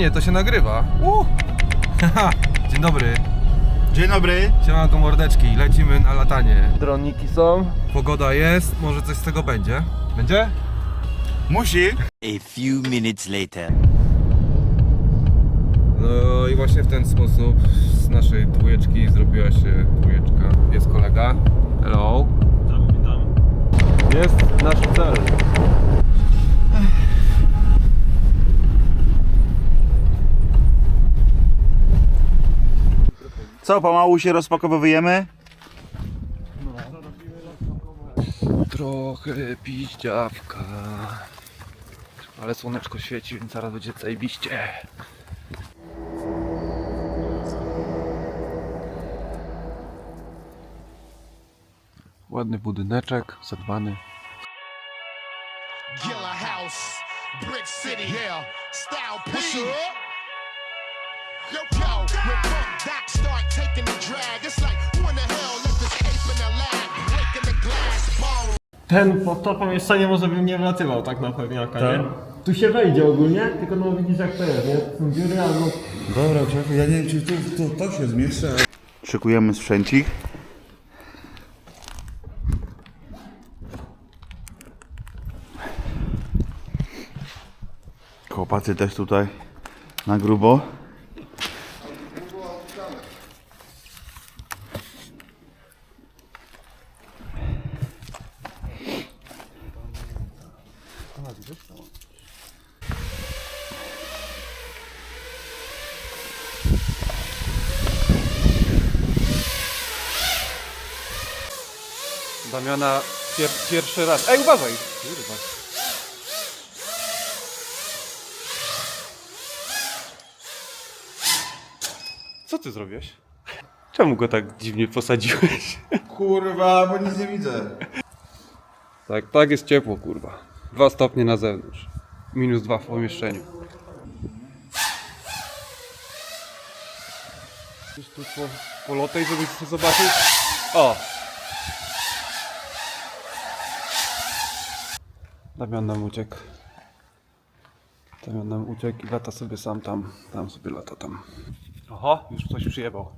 panie, to się nagrywa. Uh. Haha, Dzień dobry. Dzień dobry. Siemanko mordeczki, lecimy na latanie. Droniki są, pogoda jest, może coś z tego będzie. Będzie? Musi. A few minutes later. No i właśnie w ten sposób z naszej dwójeczki zrobiła się dwójeczka. Jest kolega. Hello. Witam, witam. Jest nasz cel. Co, pomału się rozpakowujemy? Trochę piździawka. Ale słoneczko świeci, więc zaraz będzie zajebiście. Ładny budyneczek, zadbany. Gilla House, Brick City, yeah, Style P. Yo, yo, Doc taking the drag, it's like, who in the hell left this ape in the lab, breaking the glass, borrow Ten po to pomieszczenie może bym nie wlatywał tak na pewniaka, nie? Tu się wejdzie ogólnie, tylko no widzisz jak to jest, nie? To Są dziury albo... Dobra, czekaj, ja nie wiem czy tu, tu to się zmieszcza. Szykujemy sprzęcik. Chłopacy też tutaj na grubo. Damiana pier pierwszy raz. Ej, uważaj! Kurwa. Co ty zrobiłeś? Czemu go tak dziwnie posadziłeś? Kurwa, bo nic nie widzę. Tak, tak jest ciepło, kurwa. Dwa stopnie na zewnątrz. Minus dwa w pomieszczeniu. Chcesz tu po, polotaj, żebyś to zobaczył? O! Damian nam uciekł. Damian nam uciekł i lata sobie sam tam. Tam sobie lata tam. Oho, już coś przyjebał.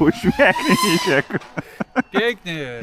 Uśmiechnij się. Pięknie.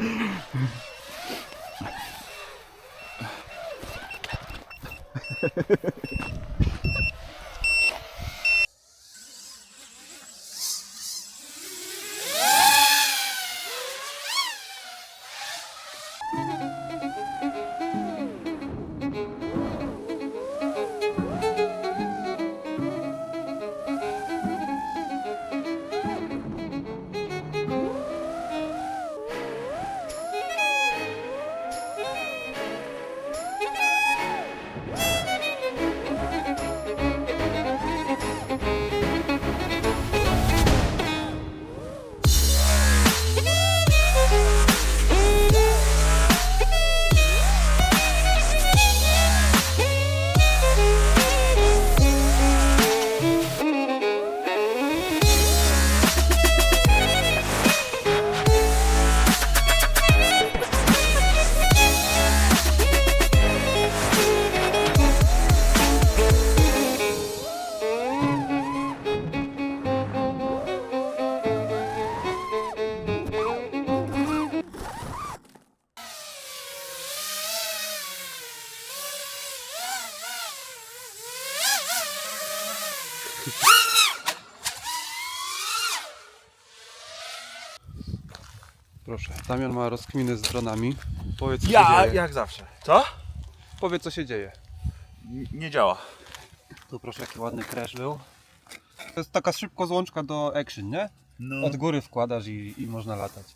Proszę, Damian ma rozkminy z dronami. Powiedz co się dzieje. jak zawsze. Co? Powiedz co się dzieje. Nie działa. Tu proszę jaki ładny crash był. To jest taka szybko złączka do action, nie? No. Od góry wkładasz i, i można latać.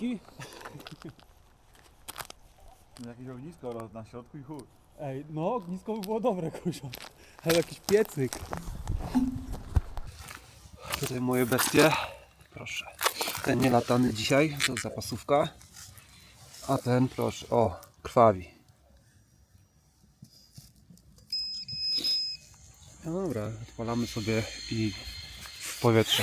Rękawiczki. Jakieś ognisko roz- na środku i chuj. Ej, no ognisko by było dobre, kuzio. Ale jakiś piecyk. Tutaj moje bestie. Proszę. Ten nielatany dzisiaj, to zapasówka. A ten, proszę, o, krwawi. No dobra, odpalamy sobie i w powietrze.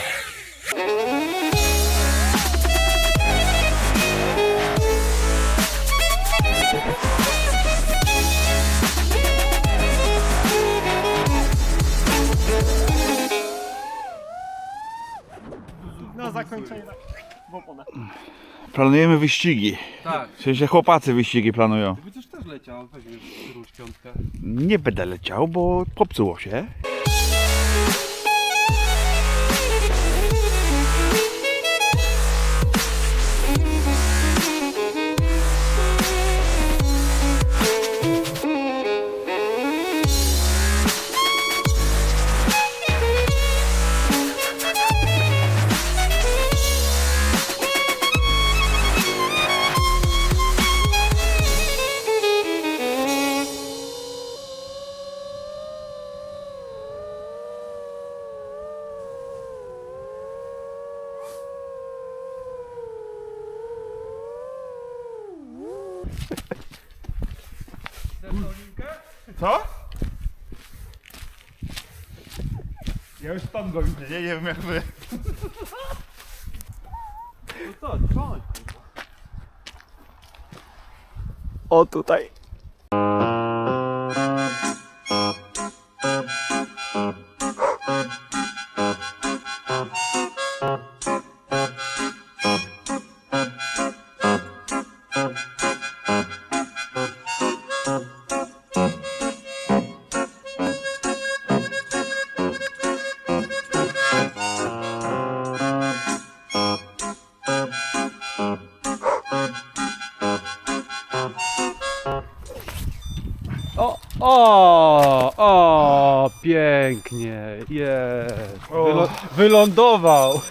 Zakończenie w oponę. Planujemy wyścigi. Tak. W sensie chłopacy wyścigi planują. Coś też leciał, weźmiesz piątkę. Nie będę leciał, bo popsuło się. Co? Ja już tam go widzę, nie, nie wiem jak wy. O tutaj. Pięknie, jest. Wylo- wylądował.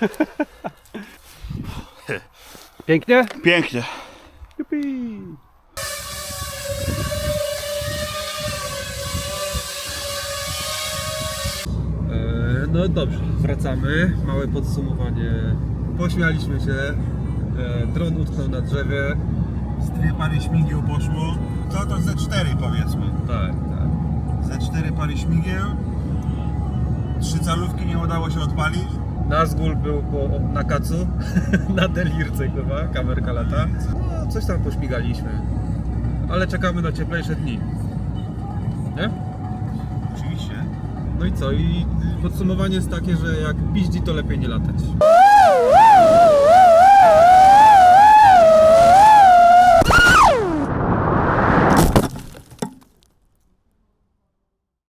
Pięknie? Pięknie. Jupi. E, No dobrze, wracamy. Małe podsumowanie. Pośmialiśmy się. E, Dron utknął na drzewie. Z dwie pary śmigieł poszło. To to ze cztery powiedzmy. Tak, tak. Ze cztery pary śmigieł. Trzy calówki nie udało się odpalić. Nazgul był po, na kacu, na delirce chyba, kamerka lata. No, coś tam pośmigaliśmy. Ale czekamy na cieplejsze dni. Nie? Oczywiście. No i co? I podsumowanie jest takie, że jak piździ, to lepiej nie latać.